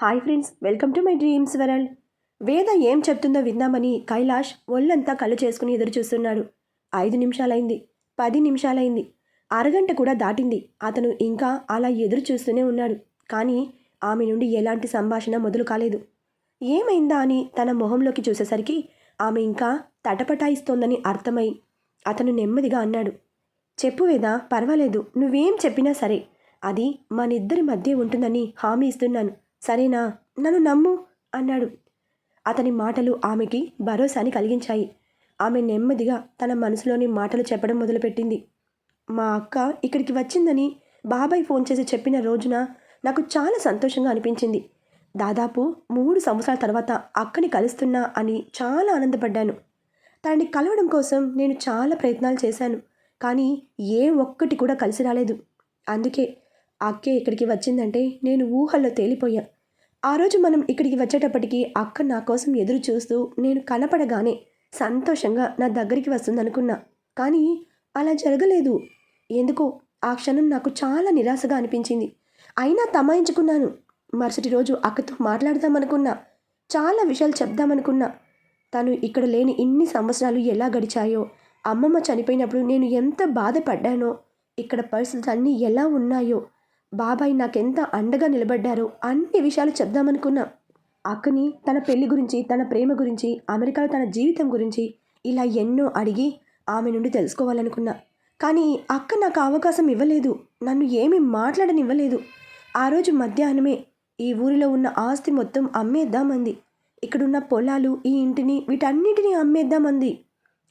Hi friends welcome to my dreams world. Veda ఏం చెప్తుందో విందామని కైలాష్ ఒళ్ళంతా కళ్ళు చేసుకుని ఎదురు చూస్తున్నాడు. ఐదు నిమిషాలైంది పది నిమిషాలైంది. అరగంట కూడా దాటింది. అతను ఇంకా అలా ఎదురు చూస్తూనే ఉన్నాడు. కానీ ఆమె నుండి ఎలాంటి సంభాషణ మొదలు కాలేదు. ఏమైందా అని తన మొహంలోకి చూసేసరికి ఆమె ఇంకా తటపటాయిస్తోందని అర్థమై అతను నెమ్మదిగా అన్నాడు. చెప్పు వేదా పర్వాలేదు. నువ్వేం చెప్పినా సరే అది మనిద్దరి మధ్య ఉంటుందని హామీ ఇస్తున్నాను. సరేనా? నన్ను నమ్ము అన్నాడు. అతని మాటలు ఆమెకి భరోసాని కలిగించాయి. ఆమె నెమ్మదిగా తన మనసులోని మాటలు చెప్పడం మొదలుపెట్టింది. మా అక్క ఇక్కడికి వచ్చిందని బాబాయ్ ఫోన్ చేసి చెప్పిన రోజున నాకు చాలా సంతోషంగా అనిపించింది. దాదాపు మూడు సంవత్సరాల తర్వాత అక్కని కలుస్తున్నా అని చాలా ఆనందపడ్డాను. తనని కలవడం కోసం నేను చాలా ప్రయత్నాలు చేశాను కానీ ఏ ఒక్కటి కూడా కలిసి రాలేదు. అందుకే అక్కే ఇక్కడికి వచ్చిందంటే నేను ఊహల్లో తేలిపోయా. ఆ రోజు మనం ఇక్కడికి వచ్చేటప్పటికి అక్క నా కోసం ఎదురు చూస్తూ నేను కనపడగానే సంతోషంగా నా దగ్గరికి వస్తుందనుకున్నా. కానీ అలా జరగలేదు. ఎందుకో ఆ క్షణం నాకు చాలా నిరాశగా అనిపించింది. అయినా తమాయించుకున్నాను. మరుసటి రోజు అక్కతో మాట్లాడదామనుకున్నా. చాలా విషయాలు చెప్దామనుకున్నా. తను ఇక్కడ లేని ఇన్ని సంవత్సరాలు ఎలా గడిచాయో అమ్మమ్మ చనిపోయినప్పుడు నేను ఎంత బాధపడ్డానో ఇక్కడ పరిస్థితులు అన్నీ ఎలా ఉన్నాయో బాబాయ్ నాకెంత అండగా నిలబడ్డారో అన్ని విషయాలు చెప్దామనుకున్నా. అక్కని తన పెళ్ళి గురించి తన ప్రేమ గురించి అమెరికాలో తన జీవితం గురించి ఇలా ఎన్నో అడిగి ఆమె నుండి తెలుసుకోవాలనుకున్నా. కానీ అక్క నాకు అవకాశం ఇవ్వలేదు. నన్ను ఏమీ మాట్లాడనివ్వలేదు. ఆ రోజు మధ్యాహ్నమే ఈ ఊరిలో ఉన్న ఆస్తి మొత్తం అమ్మేద్దామంది. ఇక్కడున్న పొలాలు ఈ ఇంటిని వీటన్నిటినీ అమ్మేద్దామంది.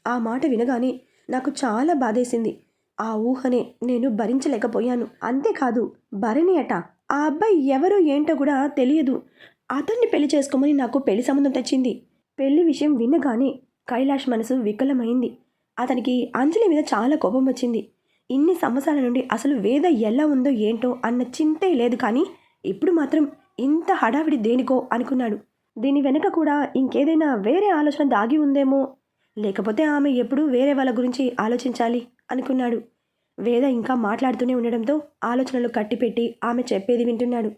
ఆ మాట వినగానే నాకు చాలా బాధేసింది. ఆ ఊహనే నేను భరించలేకపోయాను. అంతేకాదు భరణి అట ఆ అబ్బాయి ఎవరో ఏంటో కూడా తెలియదు. అతన్ని పెళ్ళి చేసుకోమని నాకు పెళ్ళి సంబంధం తెచ్చింది. పెళ్ళి విషయం వినగానే కైలాష్ మనసు వికలమైంది. అతనికి అంజలి మీద చాలా కోపం వచ్చింది. ఇన్ని సంవత్సరాల నుండి అసలు వేద ఎలా ఉందో ఏంటో అన్న చింతే లేదు కానీ ఇప్పుడు మాత్రం ఇంత హడావిడి దేనికో అనుకున్నాడు. దీని వెనుక కూడా ఇంకేదైనా వేరే ఆలోచన దాగి ఉందేమో? లేకపోతే ఆమె ఎప్పుడూ వేరే వాళ్ళ గురించి ఆలోచించాలి. అనుకున్నాడు. వేద ఇంకా మాట్లాడుతూనే ఉండడంతో ఆలోచనలు కట్టిపెట్టి ఆమె చెప్పేది వింటున్నాడు.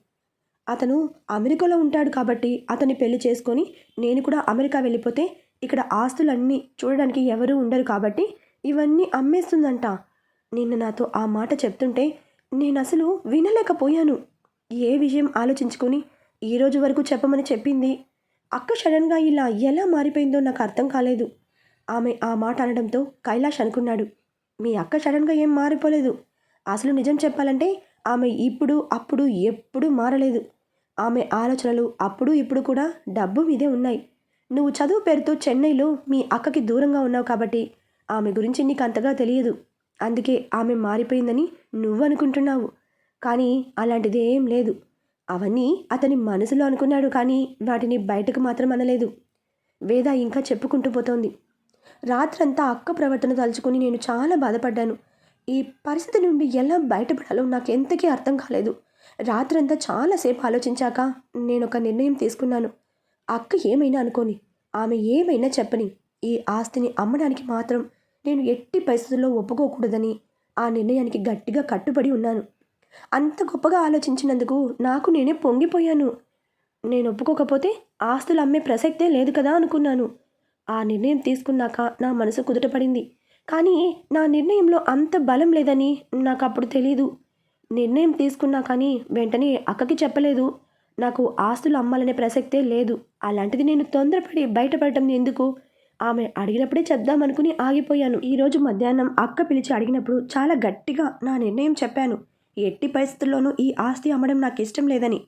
అతను అమెరికాలో ఉంటాడు కాబట్టి అతన్ని పెళ్ళి చేసుకొని నేను కూడా అమెరికా వెళ్ళిపోతే ఇక్కడ ఆస్తులన్నీ చూడడానికి ఎవరూ ఉండరు కాబట్టి ఇవన్నీ అమ్మేస్తుందంట. నిన్న నాతో ఆ మాట చెప్తుంటే నేను అసలు వినలేకపోయాను. ఏ విషయం ఆలోచించుకొని ఈ రోజు వరకు చెప్పమని చెప్పింది? అక్క సడన్గా ఇలా ఎలా మారిపోయిందో నాకు అర్థం కాలేదు. ఆమె ఆ మాట అనడంతో కైలాష్ అనుకున్నాడు. మీ అక్క సడన్గా ఏం మారిపోలేదు. అసలు నిజం చెప్పాలంటే ఆమె ఇప్పుడు అప్పుడు ఎప్పుడూ మారలేదు. ఆమె ఆలోచనలు అప్పుడు ఇప్పుడు కూడా డబ్బు మీదే ఉన్నాయి. నువ్వు చదువు పేరుతో చెన్నైలో మీ అక్కకి దూరంగా ఉన్నావు కాబట్టి ఆమె గురించి నీకు అంతగా తెలియదు. అందుకే ఆమె మారిపోయిందని నువ్వు అనుకుంటున్నావు. కానీ అలాంటిది ఏం లేదు. అవన్నీ అతని మనసులో అనుకున్నాడు కానీ వాటిని బయటకు మాత్రం అనలేదు. వేద ఇంకా చెప్పుకుంటూ పోతోంది. రాత్రంతా అక్క ప్రవర్తన తలుచుకొని నేను చాలా బాధపడ్డాను. ఈ పరిస్థితి నుండి ఎలా బయటపడాలో నాకు ఎంతకీ అర్థం కాలేదు. రాత్రంతా చాలాసేపు ఆలోచించాక నేను ఒక నిర్ణయం తీసుకున్నాను. అక్క ఏమైనా అనుకోని ఆమె ఏమైనా చెప్పని ఈ ఆస్తిని అమ్మడానికి మాత్రం నేను ఎట్టి పరిస్థితుల్లో ఒప్పుకోకూడదని ఆ నిర్ణయానికి గట్టిగా కట్టుబడి ఉన్నాను. అంత గొప్పగా ఆలోచించినందుకు నాకు నేనే పొంగిపోయాను. నేను ఒప్పుకోకపోతే ఆస్తులు అమ్మే ప్రసక్తే లేదు కదా అనుకున్నాను. ఆ నిర్ణయం తీసుకున్నాక నా మనసు కుదుటపడింది. కానీ నా నిర్ణయంలో అంత బలం లేదని నాకు అప్పుడు తెలీదు. నిర్ణయం తీసుకున్నా కానీ వెంటనే అక్కకి చెప్పలేదు. నాకు ఆస్తులు అమ్మాలనే ప్రసక్తే లేదు. అలాంటిది నేను తొందరపడి బయటపడటం ఎందుకు? ఆమె అడిగినప్పుడే చెప్దామనుకుని ఆగిపోయాను. ఈరోజు మధ్యాహ్నం అక్క పిలిచి అడిగినప్పుడు చాలా గట్టిగా నా నిర్ణయం చెప్పాను. ఎట్టి పరిస్థితుల్లోనూ ఈ ఆస్తి అమ్మడం నాకు ఇష్టం లేదని.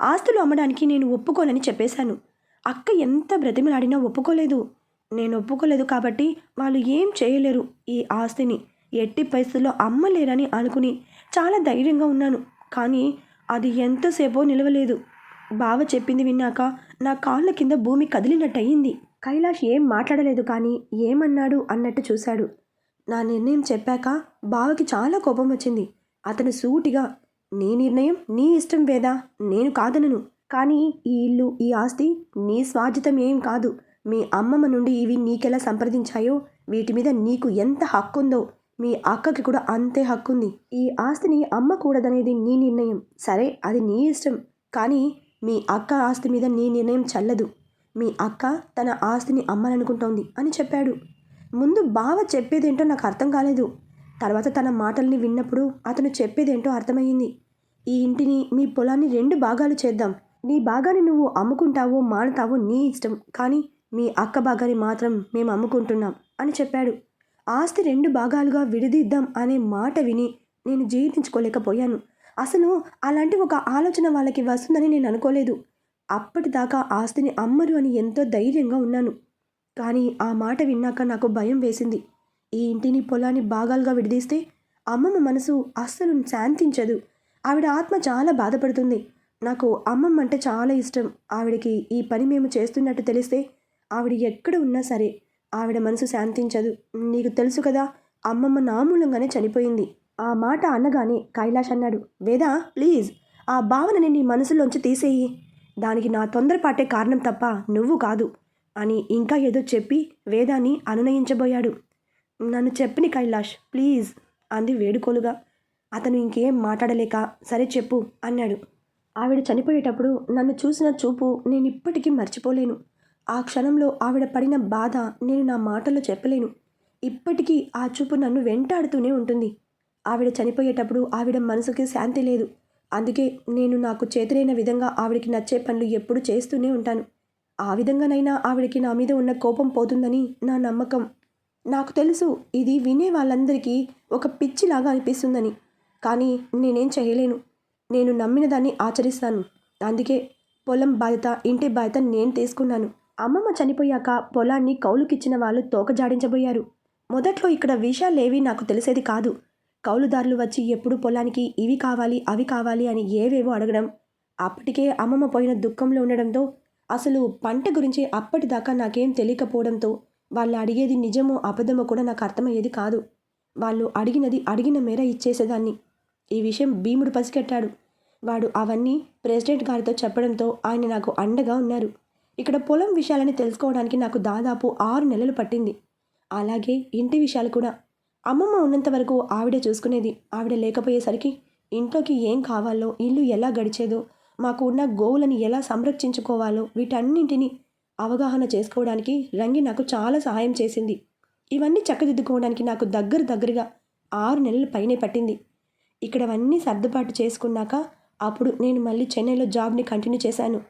ఆస్తులు అమ్మడానికి నేను ఒప్పుకోనని చెప్పేశాను. అక్క ఎంత బ్రతిమలాడినా ఒప్పుకోలేదు. నేను ఒప్పుకోలేదు కాబట్టి వాళ్ళు ఏం చేయలేరు ఈ ఆస్తిని. ఎట్టి పరిస్థితుల్లో అమ్మలేరని అనుకుని చాలా ధైర్యంగా ఉన్నాను. కానీ అది ఎంతసేపో నిలవలేదు. బావ చెప్పింది విన్నాక నా కాళ్ళ కింద భూమి కదిలినట్టయింది. కైలాష్ ఏం మాట్లాడలేదు కానీ ఏమన్నాడు అన్నట్టు చూశాడు. నా నిర్ణయం చెప్పాక బావకి చాలా కోపం వచ్చింది. అతను సూటిగా నీ నిర్ణయం నీ ఇష్టం వేదా? నేను కాదనను. కానీ ఈ ఇల్లు ఈ ఆస్తి నీ స్వార్జితం ఏం కాదు. మీ అమ్మమ్మ నుండి ఇవి నీకెలా సంప్రదించాయో? వీటి మీద నీకు ఎంత హక్కుందో? మీ అక్కకి కూడా అంతే హక్కుంది. ఈ ఆస్తిని అమ్మకూడదనేది నీ నిర్ణయం. సరే అది నీ ఇష్టం. కానీ మీ అక్క ఆస్తి మీద నీ నిర్ణయం చల్లదు. మీ అక్క తన ఆస్తిని అమ్మాలనుకుంటోంది అని చెప్పాడు. ముందు బావ చెప్పేదేంటో నాకు అర్థం కాలేదు. తర్వాత తన మాటల్ని విన్నప్పుడు అతను చెప్పేదేంటో అర్థమయ్యింది. ఈ ఇంటిని మీ పొలాన్ని రెండు భాగాలు చేద్దాం. నీ భాగాన్ని నువ్వు అమ్ముకుంటావో మానుతావో నీ ఇష్టం. కానీ మీ అక్క భాగాన్ని మాత్రం మేము అమ్ముకుంటున్నాం అని చెప్పాడు. ఆస్తి రెండు భాగాలుగా విడదీద్దాం అనే మాట విని నేను జీర్ణించుకోలేకపోయాను. అసలు అలాంటి ఒక ఆలోచన వాళ్ళకి వస్తుందని నేను అనుకోలేదు. అప్పటిదాకా ఆస్తిని అమ్మరు అని ఎంతో ధైర్యంగా ఉన్నాను. కానీ ఆ మాట విన్నాక నాకు భయం వేసింది. ఈ ఇంటిని పొలాన్ని భాగాలుగా విడదీస్తే అమ్మమ్మ మనసు అస్సలు శాంతించదు. ఆవిడ ఆత్మ చాలా బాధపడుతుంది. నాకు అమ్మమ్మ అంటే చాలా ఇష్టం. ఆవిడకి ఈ పని మేము చేస్తున్నట్టు తెలిస్తే ఆవిడ ఎక్కడ ఉన్నా సరే ఆవిడ మనసు శాంతించదు. నీకు తెలుసు కదా అమ్మమ్మ నామూలంగానే చనిపోయింది. ఆ మాట అనగానే కైలాష్ అన్నాడు వేదా ప్లీజ్ ఆ భావనని నీ మనసులోంచి తీసేయి. దానికి నా తొందరపాటే కారణం తప్ప నువ్వు కాదు అని ఇంకా ఏదో చెప్పి వేదాన్ని అనునయించబోయాడు. నన్ను చెప్పని కైలాష్ ప్లీజ్ అంది వేడుకోలుగా. అతను ఇంకేం మాట్లాడలేక సరే చెప్పు అన్నాడు. ఆవిడ చనిపోయేటప్పుడు నన్ను చూసిన చూపు నేను ఇప్పటికీ మర్చిపోలేను. ఆ క్షణంలో ఆవిడ పడిన బాధ నేను నా మాటల్లో చెప్పలేను. ఇప్పటికీ ఆ చూపు నన్ను వెంటాడుతూనే ఉంటుంది. ఆవిడ చనిపోయేటప్పుడు ఆవిడ మనసుకి శాంతి లేదు. అందుకే నేను నాకు చేతులైన విధంగా ఆవిడకి నచ్చే పనులు ఎప్పుడు చేస్తూనే ఉంటాను. ఆ విధంగానైనా ఆవిడకి నా మీద ఉన్న కోపం పోతుందని నా నమ్మకం. నాకు తెలుసు ఇది వినే వాళ్ళందరికీ ఒక పిచ్చిలాగా అనిపిస్తుందని. కానీ నేనేం చేయలేను. నేను నమ్మిన దాన్ని ఆచరిస్తాను. అందుకే పొలం బాధ్యత ఇంటి బాధ్యత నేను తీసుకున్నాను. అమ్మమ్మ చనిపోయాక పొలాన్ని కౌలుకిచ్చిన వాళ్ళు తోకజాడించబోయారు. మొదట్లో ఇక్కడ విషయాలేవి నాకు తెలిసేది కాదు. కౌలుదారులు వచ్చి ఎప్పుడు పొలానికి ఇవి కావాలి అవి కావాలి అని ఏవేవో అడగడం అప్పటికే అమ్మమ్మ పోయిన దుఃఖంలో ఉండడంతో అసలు పంట గురించి అప్పటిదాకా నాకేం తెలియకపోవడంతో వాళ్ళు అడిగేది నిజమో అబద్ధమో కూడా నాకు అర్థమయ్యేది కాదు. వాళ్ళు అడిగినది అడిగిన మేర ఇచ్చేసేదాన్ని. ఈ విషయం భీముడు పసిగట్టాడు. వాడు అవన్నీ ప్రెసిడెంట్ గారితో చెప్పడంతో ఆయన నాకు అండగా ఉన్నారు. ఇక్కడ పొలం విషయాలని తెలుసుకోవడానికి నాకు దాదాపు ఆరు నెలలు పట్టింది. అలాగే ఇంటి విషయాలు కూడా. అమ్మమ్మ ఉన్నంత వరకు ఆవిడే చూసుకునేది. ఆవిడ లేకపోయేసరికి ఇంట్లోకి ఏం కావాలో ఇల్లు ఎలా గడిచేదో మాకు ఉన్న గోవులను ఎలా సంరక్షించుకోవాలో వీటన్నింటినీ అవగాహన చేసుకోవడానికి రంగి నాకు చాలా సహాయం చేసింది. ఇవన్నీ చక్కదిద్దుకోవడానికి నాకు దగ్గర దగ్గరగా ఆరు నెలల పైనే పట్టింది. ఇక్కడవన్నీ సర్దుబాటు చేసుకున్నాక అప్పుడు నేను మళ్ళీ చెన్నైలో జాబ్ని కంటిన్యూ చేశాను.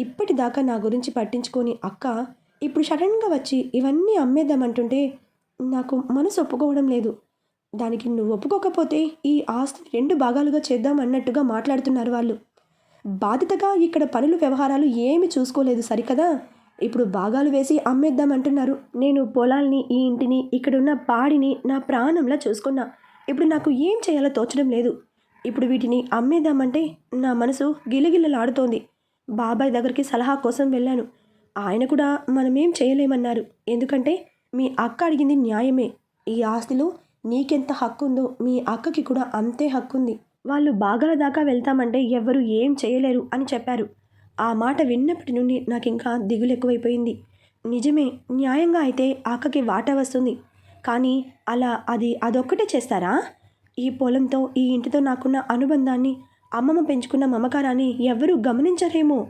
ఇప్పటిదాకా నా గురించి పట్టించుకొని అక్క ఇప్పుడు సడన్గా వచ్చి ఇవన్నీ అమ్మేద్దామంటుంటే నాకు మనసు ఒప్పుకోవడం లేదు. దానికి నువ్వు ఒప్పుకోకపోతే ఈ ఆస్తిని రెండు భాగాలుగా చేద్దాం అన్నట్టుగా మాట్లాడుతున్నారు వాళ్ళు. బాధ్యతగా ఇక్కడ పనులు వ్యవహారాలు ఏమి చూసుకోలేదు సరికదా? ఇప్పుడు భాగాలు వేసి అమ్మేద్దామంటున్నారు. నేను పొలాల్ని ఈ ఇంటిని ఇక్కడున్న పాడిని నా ప్రాణంలా చూసుకున్నా. ఇప్పుడు నాకు ఏం చేయాలో తోచడం లేదు. ఇప్పుడు వీటిని అమ్మేద్దామంటే నా మనసు గిలగిలలాడుతోంది. బాబాయ్ దగ్గరికి సలహా కోసం వెళ్ళాను. ఆయన కూడా మనమేం చేయలేమన్నారు. ఎందుకంటే మీ అక్క అడిగింది న్యాయమే. ఈ ఆస్తిలో నీకెంత హక్కు ఉందో మీ అక్కకి కూడా అంతే హక్కు ఉంది వాళ్ళు బాగాల దాకా వెళ్తామంటే ఎవ్వరూ ఏం చేయలేరు అని చెప్పారు. ఆ మాట విన్నప్పటి నుండి నాకు ఇంకా దిగులు ఎక్కువైపోయింది. నిజమే న్యాయంగా అయితే అక్కకి వాటా వస్తుంది. కానీ అలా అది అదొక్కటే చేస్తారా? ఈ పొలంతో ఈ ఇంటితో నాకున్న అనుబంధాన్ని అమ్మమ్మ పెంచుకున్న మమకారాన్ని ఎవ్వరూ గమనించరేమో.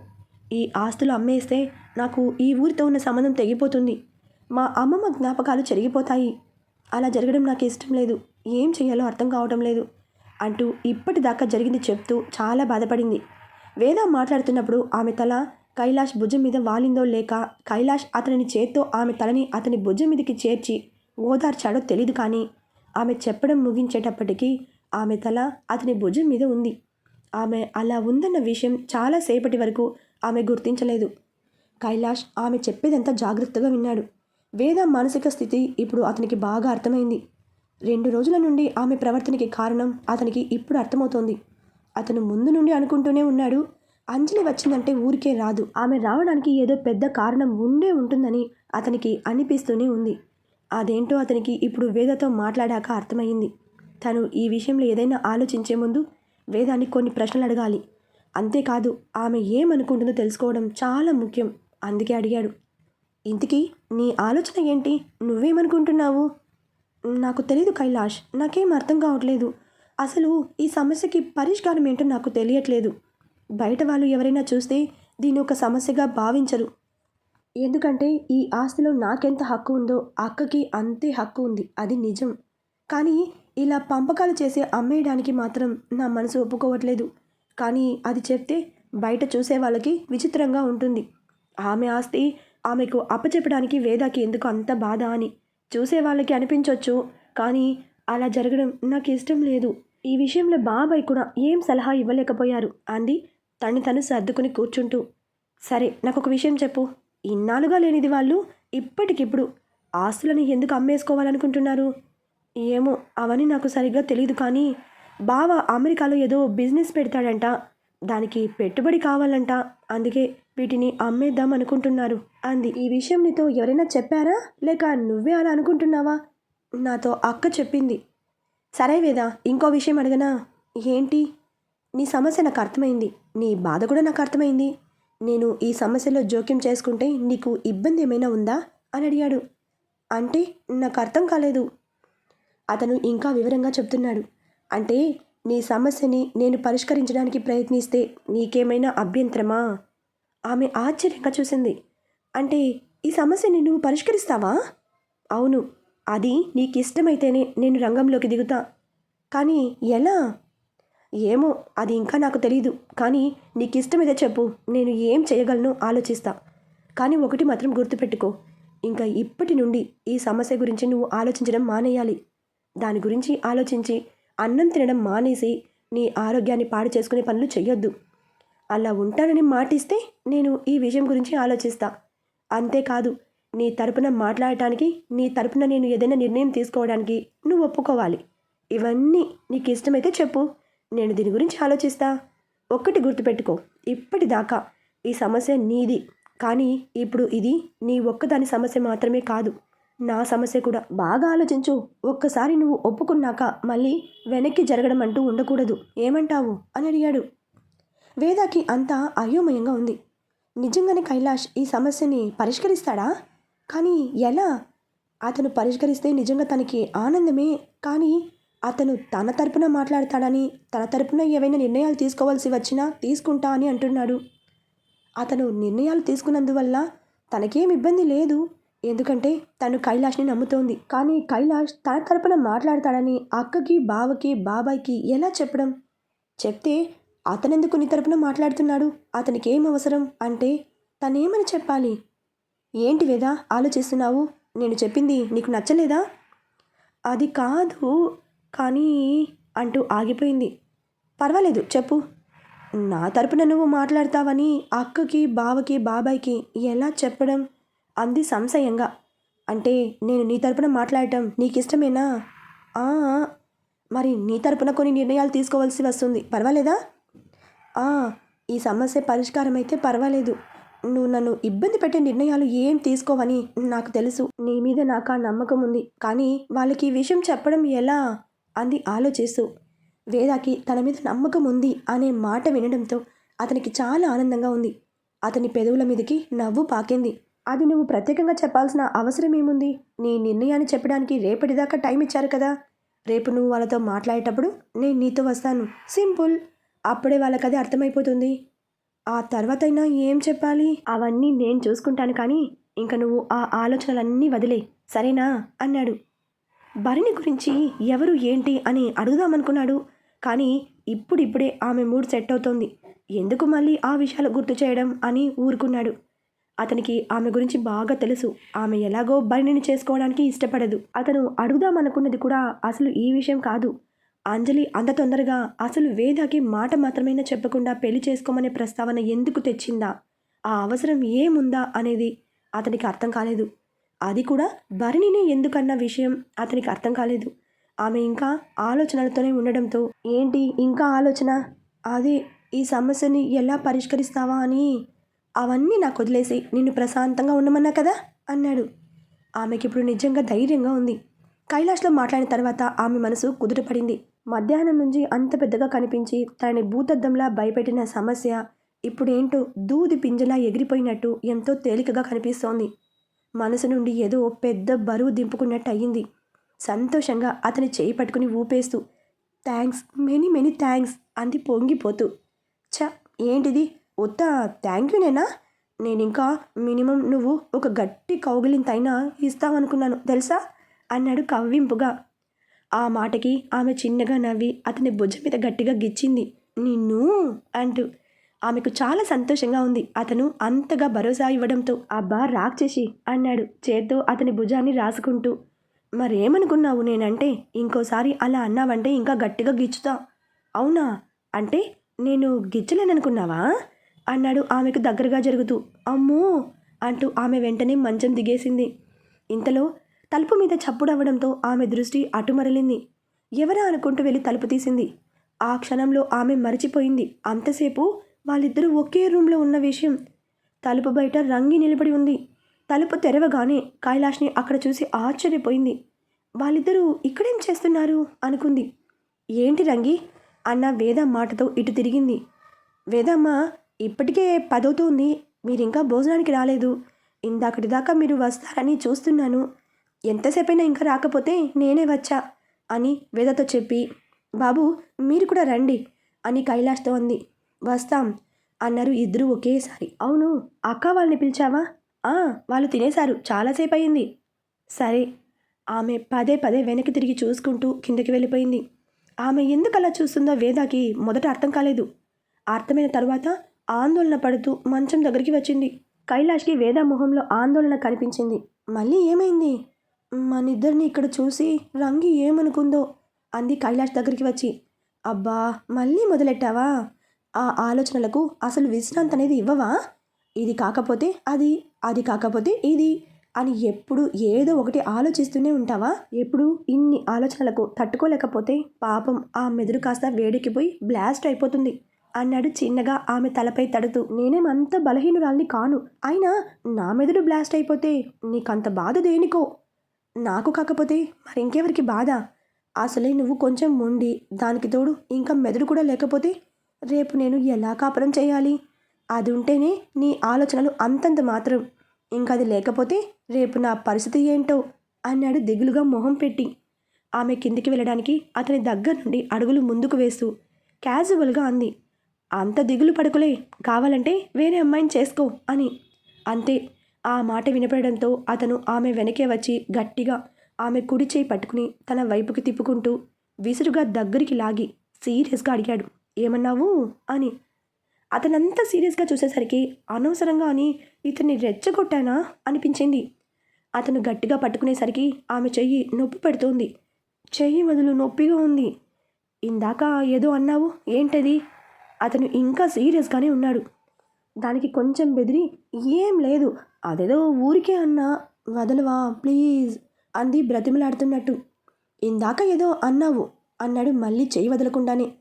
ఈ ఆస్తులు అమ్మేస్తే నాకు ఈ ఊరితో ఉన్న సంబంధం తెగిపోతుంది. మా అమ్మమ్మ జ్ఞాపకాలు చెరిగిపోతాయి. అలా జరగడం నాకు ఇష్టం లేదు. ఏం చేయాలో అర్థం కావడం లేదు. అంటూ ఇప్పటిదాకా జరిగింది చెప్తూ చాలా బాధపడింది. వేద మాట్లాడుతున్నప్పుడు ఆమె తల కైలాష్ భుజం మీద వాలిందో లేక కైలాష్ అతనిని చేత్తో ఆమె తలని అతని భుజం మీదకి చేర్చి ఓదార్చాడో తెలియదు కానీ ఆమె చెప్పడం ముగించేటప్పటికీ ఆమె తల అతని భుజం మీద ఉంది. ఆమె అలా ఉందన్న విషయం చాలాసేపటి వరకు ఆమె గుర్తించలేదు. కైలాష్ ఆమె చెప్పేదంతా జాగ్రత్తగా విన్నాడు. వేద మానసిక స్థితి ఇప్పుడు అతనికి బాగా అర్థమైంది. రెండు రోజుల నుండి ఆమె ప్రవర్తనకి కారణం అతనికి ఇప్పుడు అర్థమవుతోంది. అతను ముందు నుండి అనుకుంటూనే ఉన్నాడు. అంజలి వచ్చిందంటే ఊరికే రాదు. ఆమె రావడానికి ఏదో పెద్ద కారణం ఉండే ఉంటుందని అతనికి అనిపిస్తూనే ఉంది. అదేంటో అతనికి ఇప్పుడు వేదతో మాట్లాడాక అర్థమైంది. తను ఈ విషయంలో ఏదైనా ఆలోచించే ముందు వేదాన్ని కొన్ని ప్రశ్నలు అడగాలి. అంతేకాదు ఆమె ఏమనుకుంటుందో తెలుసుకోవడం చాలా ముఖ్యం. అందుకే అడిగాడు. ఇంతకీ నీ ఆలోచన ఏంటి? నువ్వేమనుకుంటున్నావు? నాకు తెలియదు కైలాష్. నాకేం అర్థం కావట్లేదు. అసలు ఈ సమస్యకి పరిష్కారం ఏంటో నాకు తెలియట్లేదు. బయట వాళ్ళు ఎవరైనా చూస్తే దీన్ని ఒక సమస్యగా భావించరు. ఎందుకంటే ఈ ఆస్తిలో నాకెంత హక్కు ఉందో అక్కకి అంతే హక్కు ఉంది. అది నిజం. కానీ ఇలా పంపకాలు చేసి అమ్మేయడానికి మాత్రం నా మనసు ఒప్పుకోవట్లేదు. కానీ అది చెప్తే బయట చూసే వాళ్ళకి విచిత్రంగా ఉంటుంది. ఆమె ఆస్తి ఆమెకు అప్పచెప్పడానికి వేదాకి ఎందుకు అంత బాధ అని చూసే వాళ్ళకి అనిపించవచ్చు కానీ అలా జరగడం నాకు ఇష్టం లేదు. ఈ విషయంలో బాబాయ్ కూడా ఏం సలహా ఇవ్వలేకపోయారు అంది తను తను సర్దుకుని కూర్చుంటూ. సరే నాకు ఒక విషయం చెప్పు. ఇన్నాళ్ళుగా లేనిది వాళ్ళు ఇప్పటికిప్పుడు ఆస్తులను ఎందుకు అమ్మేసుకోవాలనుకుంటున్నారు? ఏమో అవన్నీ నాకు సరిగ్గా తెలియదు కానీ బావ అమెరికాలో ఏదో బిజినెస్ పెడతాడంట. దానికి పెట్టుబడి కావాలంట. అందుకే వీటిని అమ్మేద్దాం అనుకుంటున్నారు. అంది. ఈ విషయం నీతో ఎవరైనా చెప్పారా? లేక నువ్వే అలా అనుకుంటున్నావా? నాతో అక్క చెప్పింది. సరే వేదా ఇంకో విషయం అడగనా? ఏంటి? నీ సమస్య నాకు అర్థమైంది. నీ బాధ కూడా నాకు అర్థమైంది. నేను ఈ సమస్యలో జోక్యం చేసుకుంటే నీకు ఇబ్బంది ఏమైనా ఉందా? అని అడిగాడు. అంటే నాకు అర్థం కాలేదు. అతను ఇంకా వివరంగా చెప్తున్నాడు. అంటే నీ సమస్యని నేను పరిష్కరించడానికి ప్రయత్నిస్తే నీకేమైనా అభ్యంతరమా? ఆమె ఆశ్చర్యంగా చూసింది. అంటే ఈ సమస్యని నువ్వు పరిష్కరిస్తావా? అవును అది నీకు ఇష్టమైతేనే నేను రంగంలోకి దిగుతా. కానీ ఎలా? ఏమో అది ఇంకా నాకు తెలియదు కానీ నీకు ఇష్టమైతే చెప్పు నేను ఏం చేయగలను ఆలోచిస్తా. కానీ ఒకటి మాత్రం గుర్తుపెట్టుకో. ఇంకా ఇప్పటి నుండి ఈ సమస్య గురించి నువ్వు ఆలోచించడం మానేయాలి. దాని గురించి ఆలోచించి అన్నం తినడం మానేసి నీ ఆరోగ్యాన్ని పాడు చేసుకునే పనులు చెయ్యొద్దు. అలా ఉంటానని మాటిస్తే నేను ఈ విషయం గురించి ఆలోచిస్తా. అంతేకాదు నీ తరపున మాట్లాడటానికి నీ తరపున నేను ఏదైనా నిర్ణయం తీసుకోవడానికి నువ్వు ఒప్పుకోవాలి. ఇవన్నీ నీకు ఇష్టమైతే చెప్పు. నేను దీని గురించి ఆలోచిస్తా. ఒక్కటి గుర్తుపెట్టుకో ఇప్పటిదాకా ఈ సమస్య నీది. కానీ ఇప్పుడు ఇది నీ ఒక్కదాని సమస్య మాత్రమే కాదు. నా సమస్య కూడా బాగా ఆలోచించు. ఒక్కసారి నువ్వు ఒప్పుకున్నాక మళ్ళీ వెనక్కి జరగడం అంటూ ఉండకూడదు. ఏమంటావు? అని అడిగాడు. వేదాకి అంతా అయోమయంగా ఉంది. నిజంగానే కైలాష్ ఈ సమస్యని పరిష్కరిస్తాడా? కానీ ఎలా? అతను పరిష్కరిస్తే నిజంగా తనకి ఆనందమే. కానీ అతను తన తరపున మాట్లాడతాడని తన తరపున ఏవైనా నిర్ణయాలు తీసుకోవాల్సి వచ్చినా తీసుకుంటా అని అంటున్నాడు. అతను నిర్ణయాలు తీసుకున్నందువల్ల తనకేం ఇబ్బంది లేదు. ఎందుకంటే తను కైలాష్ని నమ్ముతోంది. కానీ కైలాష్ తన తరపున మాట్లాడతాడని అక్కకి బావకి బాబాయ్కి ఎలా చెప్పడం? చెప్తే అతనెందుకు నీ తరపున మాట్లాడుతున్నాడు? అతనికి ఏం అవసరం? అంటే తనేమని చెప్పాలి? ఏంటి వేదా ఆలోచిస్తున్నావు? నేను చెప్పింది నీకు నచ్చలేదా? అది కాదు కానీ అంటూ ఆగిపోయింది. పర్వాలేదు చెప్పు. నా తరపున నువ్వు మాట్లాడతావని అక్కకి బావకి బాబాయ్కి ఎలా చెప్పడం? అంది సంశయంగా. అంటే నేను నీ తరపున మాట్లాడటం నీకు ఇష్టమేనా మరి నీ తరపున కొన్ని నిర్ణయాలు తీసుకోవాల్సి వస్తుంది. పర్వాలేదా? ఈ సమస్య పరిష్కారం అయితే పర్వాలేదు. నువ్వు నన్ను ఇబ్బంది పెట్టే నిర్ణయాలు ఏం తీసుకోవని నాకు తెలుసు. నీ మీద నాకు ఆ నమ్మకం ఉంది. కానీ వాళ్ళకి ఈ విషయం చెప్పడం ఎలా? అంది ఆలోచిస్తూ. వేదాకి తన మీద నమ్మకం ఉంది అనే మాట వినడంతో అతనికి చాలా ఆనందంగా ఉంది. అతని పెదవుల మీదకి నవ్వు పాకింది. అది నువ్వు ప్రత్యేకంగా చెప్పాల్సిన అవసరం ఏముంది? నీ నిర్ణయాన్ని చెప్పడానికి రేపటిదాకా టైం ఇచ్చారు కదా. రేపు నువ్వు వాళ్ళతో మాట్లాడేటప్పుడు నేను నీతో వస్తాను. సింపుల్. అప్పుడే వాళ్ళకి అది అర్థమైపోతుంది. ఆ తర్వాతైనా ఏం చెప్పాలి? అవన్నీ నేను చూసుకుంటాను కానీ ఇంక నువ్వు ఆ ఆలోచనలన్నీ వదిలే. సరేనా? అన్నాడు. భరిణి గురించి ఎవరు ఏంటి అని అడుగుదామనుకున్నాడు. కానీ ఇప్పుడిప్పుడే ఆమె మూడ్ సెట్ అవుతోంది. ఎందుకు మళ్ళీ ఆ విషయాలు గుర్తు చేయడం అని ఊరుకున్నాడు. అతనికి ఆమె గురించి బాగా తెలుసు. ఆమె ఎలాగో భరిణిని చేసుకోవడానికి ఇష్టపడదు. అతను అడుగుదామనుకున్నది కూడా అసలు ఈ విషయం కాదు. అంజలి అంత తొందరగా అసలు వేదాకి మాట మాత్రమైనా చెప్పకుండా పెళ్ళి చేసుకోమనే ప్రస్తావన ఎందుకు తెచ్చిందా? ఆ అవసరం ఏముందా అనేది అతనికి అర్థం కాలేదు. అది కూడా భరిణిని ఎందుకన్న విషయం అతనికి అర్థం కాలేదు. ఆమె ఇంకా ఆలోచనలతోనే ఉండడంతో ఏంటి ఇంకా ఆలోచన? అదే ఈ సమస్యని ఎలా పరిష్కరిస్తావా అని అవన్నీ నాకు వదిలేసి నిన్ను ప్రశాంతంగా ఉండమన్నా కదా? అన్నాడు. ఆమెకి ఇప్పుడు నిజంగా ధైర్యంగా ఉంది. కైలాష్లో మాట్లాడిన తర్వాత ఆమె మనసు కుదుటపడింది. మధ్యాహ్నం నుంచి అంత పెద్దగా కనిపించి తనని భూతద్దంలా భయపెట్టిన సమస్య ఇప్పుడేంటో దూది పింజలా ఎగిరిపోయినట్టు ఎంతో తేలికగా కనిపిస్తోంది. మనసు నుండి ఏదో పెద్ద బరువు దింపుకున్నట్టు అయ్యింది సంతోషంగా అతని చేయి పట్టుకుని ఊపేస్తూ థ్యాంక్స్ మెనీ మెనీ థ్యాంక్స్ అంది పొంగిపోతూ. చ ఏంటిది? ఉత్త థ్యాంక్ యూనేనా నేను? ఇంకా మినిమం నువ్వు ఒక గట్టి కౌగిలింతైనా ఇస్తావనుకున్నాను తెలుసా? అన్నాడు కవ్వింపుగా. ఆ మాటకి ఆమె చిన్నగా నవ్వి అతని భుజం మీద గట్టిగా గిచ్చింది. నిన్ను? అంటూ. ఆమెకు చాలా సంతోషంగా ఉంది అతను అంతగా భరోసా ఇవ్వడంతో. అబ్బా రాక్ చేసి అన్నాడు చేత్తో అతని భుజాన్ని రాసుకుంటూ. మరేమనుకున్నావు నేనంటే? ఇంకోసారి అలా అన్నావంటే ఇంకా గట్టిగా గిచ్చుతా. అవునా? అంటే నేను గిచ్చలేననుకున్నావా? అన్నాడు. ఆమెకు దగ్గరగా జరుగుతూ అమ్మో! అంటూ ఆమె వెంటనే మంచం దిగేసింది. ఇంతలో తలుపు మీద చప్పుడు అవ్వడంతో ఆమె దృష్టి అటుమరలింది ఎవరా అనుకుంటూ వెళ్ళి తలుపు తీసింది? ఆ క్షణంలో ఆమె మరిచిపోయింది. అంతసేపు వాళ్ళిద్దరూ ఒకే రూమ్లో ఉన్న విషయం. తలుపు బయట రంగి నిలబడి ఉంది. తలుపు తెరవగానే కైలాష్ని అక్కడ చూసి ఆశ్చర్యపోయింది. వాళ్ళిద్దరూ ఇక్కడేం చేస్తున్నారు? అనుకుంది. ఏంటి రంగి? అన్న వేద మాటతో ఇటు తిరిగింది. వేదమ్మ ఇప్పటికే పదవుతుంది. మీరు ఇంకా భోజనానికి రాలేదు. ఇందాకటి దాకా మీరు వస్తారని చూస్తున్నాను. ఎంతసేపైనా ఇంకా రాకపోతే నేనే వచ్చా అని వేదతో చెప్పి బాబు మీరు కూడా రండి అని కైలాష్తో అంది. వస్తాం అన్నారు ఇద్దరు ఒకేసారి. అవును అక్క వాళ్ళని పిలిచావా? ఆ వాళ్ళు తినేశారు. చాలాసేపు అయింది సరే. ఆమె పదే పదే వెనక్కి తిరిగి చూసుకుంటూ కిందకి వెళ్ళిపోయింది. ఆమె ఎందుకు అలా చూస్తుందో వేదాకి మొదట అర్థం కాలేదు. అర్థమైన తర్వాత ఆందోళన పడుతూ మంచం దగ్గరికి వచ్చింది. కైలాష్కి వేద మొహంలో ఆందోళన కనిపించింది. మళ్ళీ ఏమైంది? మనిద్దరిని ఇక్కడ చూసి రంగి ఏమనుకుందో అంది కైలాష్ దగ్గరికి వచ్చి. అబ్బా మళ్ళీ మొదలెట్టావా? ఆ ఆలోచనలకు అసలు విశ్రాంతి అనేది ఇవ్వవా? ఇది కాకపోతే అది అది కాకపోతే ఇది అని ఎప్పుడు ఏదో ఒకటి ఆలోచిస్తూనే ఉంటావా? ఎప్పుడు ఇన్ని ఆలోచనలకు తట్టుకోలేకపోతే పాపం ఆ మెదడు కాస్త వేడెక్కిపోయి బ్లాస్ట్ అయిపోతుంది. అన్నాడు చిన్నగా ఆమె తలపై తడుతూ. నేనేమంత బలహీనురాల్ని కాను. అయినా నా మెదడు బ్లాస్ట్ అయిపోతే నీకంత బాధ దేనికో? నాకు కాకపోతే మరింకెవరికి బాధ? అసలే నువ్వు కొంచెం ఉండి దానికి తోడు ఇంకా మెదడు కూడా లేకపోతే రేపు నేను ఎలా కాపురం చేయాలి? అది ఉంటేనే నీ ఆలోచనలు అంతంత మాత్రం. ఇంకా అది లేకపోతే రేపు నా పరిస్థితి ఏంటో? అన్నాడు దిగులుగా మొహం పెట్టి. ఆమె కిందికి వెళ్ళడానికి అతని దగ్గర నుండి అడుగులు ముందుకు వేస్తూ. క్యాజువల్గా అంది. అంత దిగులు పడుకులే కావాలంటే వేరే అమ్మాయిని చేసుకో అని. అంతే. ఆ మాట వినపడడంతో అతను ఆమె వెనకే వచ్చి గట్టిగా ఆమె కుడి చేయి పట్టుకుని తన వైపుకి తిప్పుకుంటూ విసురుగా దగ్గరికి లాగి సీరియస్గా అడిగాడు ఏమన్నావు? అని. అతనంతా సీరియస్గా చూసేసరికి అనవసరంగా అని ఇతన్ని రెచ్చగొట్టానా? అనిపించింది. అతను గట్టిగా పట్టుకునేసరికి ఆమె చెయ్యి నొప్పి పెడుతోంది. చెయ్యి మొదలు నొప్పిగా ఉంది. ఇందాక ఏదో అన్నావు ఏంటది? అతను ఇంకా సీరియస్గానే ఉన్నాడు. దానికి కొంచెం బెదిరి ఏం లేదు అదేదో ఊరికే అన్నా వదలవా ప్లీజ్ అంది బ్రతిమలాడుతున్నట్టు. ఇందాక ఏదో అన్నావు అన్నాడు మళ్ళీ చెయ్యి వదలకుండానే.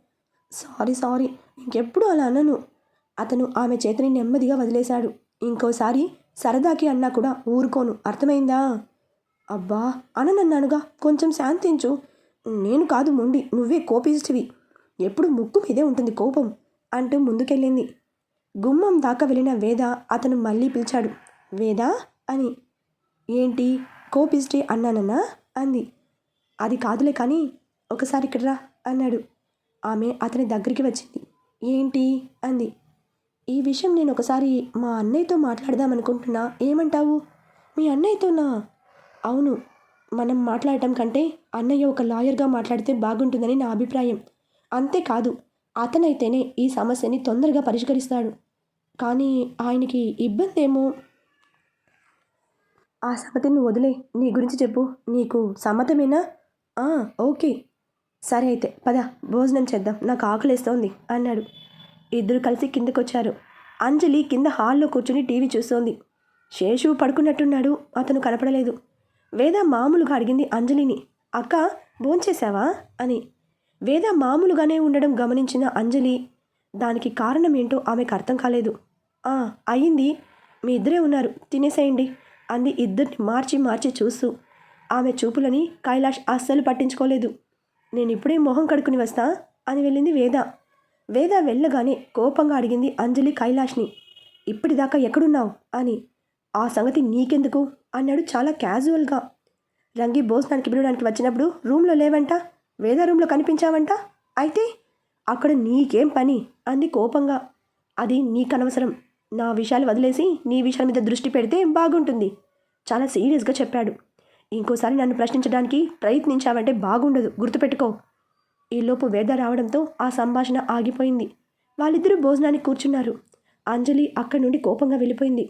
సారీ సారీ ఇంకెప్పుడు అలా అనను అతను ఆమె చేతిని నెమ్మదిగా వదిలేశాడు. ఇంకోసారి సరదాకి అన్నా కూడా ఊరుకోను అర్థమైందా? అబ్బా అననన్నానుగా కొంచెం శాంతించు. నేను కాదు మొండి నువ్వే కోపిస్టివి ఎప్పుడు ముక్కు మీదే ఉంటుంది కోపం. అంటూ ముందుకెళ్ళింది. గుమ్మం దాకా వెళ్ళిన వేద అతను మళ్ళీ పిలిచాడు. వేద అని. ఏంటి? కోపిస్టే అన్నానన్నా? అంది. అది కాదులే కానీ ఒకసారి ఇక్కడ రా అన్నాడు. ఆమె అతని దగ్గరికి వచ్చింది. ఏంటి? అంది. ఈ విషయం నేను ఒకసారి మా అన్నయ్యతో మాట్లాడదామనుకుంటున్నా ఏమంటావు? మీ అన్నయ్యతోనా? అవును. మనం మాట్లాడటం కంటే అన్నయ్య ఒక లాయర్గా మాట్లాడితే బాగుంటుందని నా అభిప్రాయం. అంతేకాదు అతనైతేనే ఈ సమస్యని తొందరగా పరిష్కరిస్తాడు. కానీ ఆయనకి ఇబ్బంది ఏమో ఆ సమతిని వదిలే. నీ గురించి చెప్పు. నీకు సమ్మతమేనా? ఓకే. సరే అయితే పద. భోజనం చేద్దాం. నాకు ఆకలేస్తోంది అన్నాడు. ఇద్దరు కలిసి కిందకొచ్చారు. అంజలి కింద హాల్లో కూర్చుని టీవీ చూస్తోంది. శేషు పడుకున్నట్టున్నాడు. అతను కనపడలేదు. వేద మామూలుగా అడిగింది అంజలిని. అక్క భోంచేశావా? అని. వేద మామూలుగానే ఉండడం గమనించిన అంజలి దానికి కారణం ఏంటో ఆమెకు అర్థం కాలేదు. "ఆ, అయ్యింది. మీ ఇద్దరే ఉన్నారు. తినేసేయండి అంది ఇద్దరిని మార్చి మార్చి చూస్తూ. ఆమె చూపులని కైలాష్ అస్సలు పట్టించుకోలేదు. నేను ఇప్పుడే మొహం కడుక్కుని వస్తా అని వెళ్ళింది వేద. వేద వెళ్ళగానే కోపంగా అడిగింది అంజలి కైలాష్ని. ఇప్పటిదాకా ఎక్కడున్నావు? అని. ఆ సంగతి నీకెందుకు? అన్నాడు చాలా క్యాజువల్గా. రంగి భోజనానికి పిలవడానికి వచ్చినప్పుడు రూమ్లో లేవంట? వేద రూమ్లో కనిపించావంట? అయితే అక్కడ నీకేం పని? అంది కోపంగా. అది నీకు అనవసరం నా విషయాలు వదిలేసి నీ విషయాల మీద దృష్టి పెడితే బాగుంటుంది. చాలా సీరియస్గా చెప్పాడు. ఇంకోసారి నన్ను ప్రశ్నించడానికి ప్రయత్నించావంటే బాగుండదు. గుర్తుపెట్టుకో. ఈలోపు వేద రావడంతో ఆ సంభాషణ ఆగిపోయింది. వాళ్ళిద్దరూ భోజనానికి కూర్చున్నారు. అంజలి అక్కడి నుండి కోపంగా వెళ్ళిపోయింది.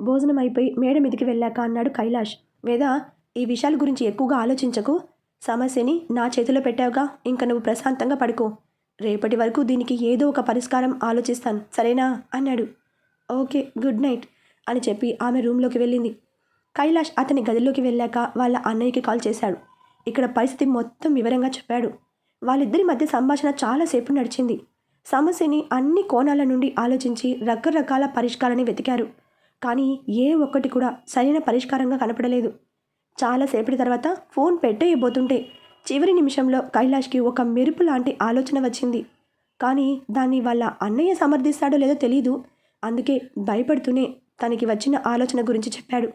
భోజనం అయిపోయి మేడ మీదకి వెళ్ళాక అన్నాడు కైలాష్. వేద ఈ విషయాల గురించి ఎక్కువగా ఆలోచించకు. సమస్యని నా చేతిలో పెట్టావుగా. ఇంకా నువ్వు ప్రశాంతంగా పడుకో. రేపటి వరకు దీనికి ఏదో ఒక పరిష్కారం ఆలోచిస్తాను. సరేనా? అన్నాడు. ఓకే గుడ్ నైట్ అని చెప్పి ఆమె రూమ్లోకి వెళ్ళింది. కైలాష్ అతని గదిలోకి వెళ్ళాక వాళ్ళ అన్నయ్యకి కాల్ చేశాడు. ఇక్కడ పరిస్థితి మొత్తం వివరంగా చెప్పాడు. వాళ్ళిద్దరి మధ్య సంభాషణ చాలాసేపు నడిచింది. సమస్యని అన్ని కోణాల నుండి ఆలోచించి రకరకాల పరిష్కారాన్ని వెతికారు. కానీ ఏ ఒక్కటి కూడా సరైన పరిష్కారంగా కనపడలేదు. చాలాసేపటి తర్వాత ఫోన్ పెట్టేయబోతుంటే చివరి నిమిషంలో కైలాష్కి ఒక మెరుపు లాంటి ఆలోచన వచ్చింది. కానీ దాన్ని వాళ్ళ అన్నయ్య సమర్థిస్తాడో లేదో తెలియదు అందుకే భయపడుతూనే తనకి వచ్చిన ఆలోచన గురించి చెప్పాడు.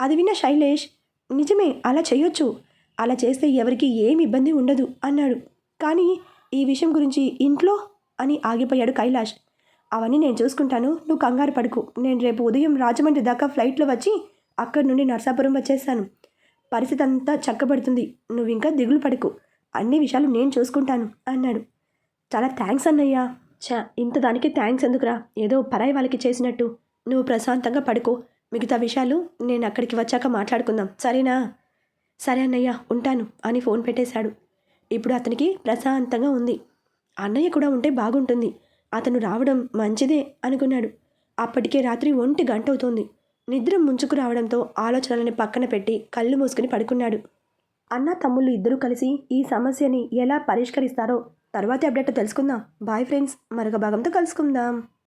అది విన్న శైలేష్ నిజమే అలా చేయొచ్చు. అలా చేస్తే ఎవరికి ఏమి ఇబ్బంది ఉండదు అన్నాడు. కానీ ఈ విషయం గురించి ఇంట్లో అని ఆగిపోయాడు కైలాష్. అవన్నీ నేను చూసుకుంటాను. నువ్వు కంగారు పడుకు. నేను రేపు ఉదయం రాజమండ్రి దాకా ఫ్లైట్లో వచ్చి అక్కడి నుండి నర్సాపురం వచ్చేస్తాను. పరిస్థితి అంతా చక్కబడుతుంది. నువ్వు ఇంకా దిగులు పడకు. అన్ని విషయాలు నేను చూసుకుంటాను అన్నాడు. చాలా థ్యాంక్స్ అన్నయ్యా. చా ఇంత దానికి థ్యాంక్స్ ఎందుకురా? ఏదో పరాయి వాళ్ళకి చేసినట్టు. నువ్వు ప్రశాంతంగా పడుకో. మిగతా విషయాలు నేను అక్కడికి వచ్చాక మాట్లాడుకుందాం. సరేనా? సరే అన్నయ్య ఉంటాను అని ఫోన్ పెట్టేశాడు. ఇప్పుడు అతనికి ప్రశాంతంగా ఉంది. అన్నయ్య కూడా ఉంటే బాగుంటుంది. అతను రావడం మంచిదే అనుకున్నాడు. అప్పటికే రాత్రి ఒంటి గంట అవుతోంది. నిద్ర ముంచుకు రావడంతో ఆలోచనలని పక్కన పెట్టి కళ్ళు మూసుకుని పడుకున్నాడు. అన్న తమ్ముళ్ళు ఇద్దరూ కలిసి ఈ సమస్యని ఎలా పరిష్కరిస్తారో తర్వాతి అప్డేట్ తెలుసుకుందాం. బాయ్ ఫ్రెండ్స్ మరొక భాగంతో కలుసుకుందాం.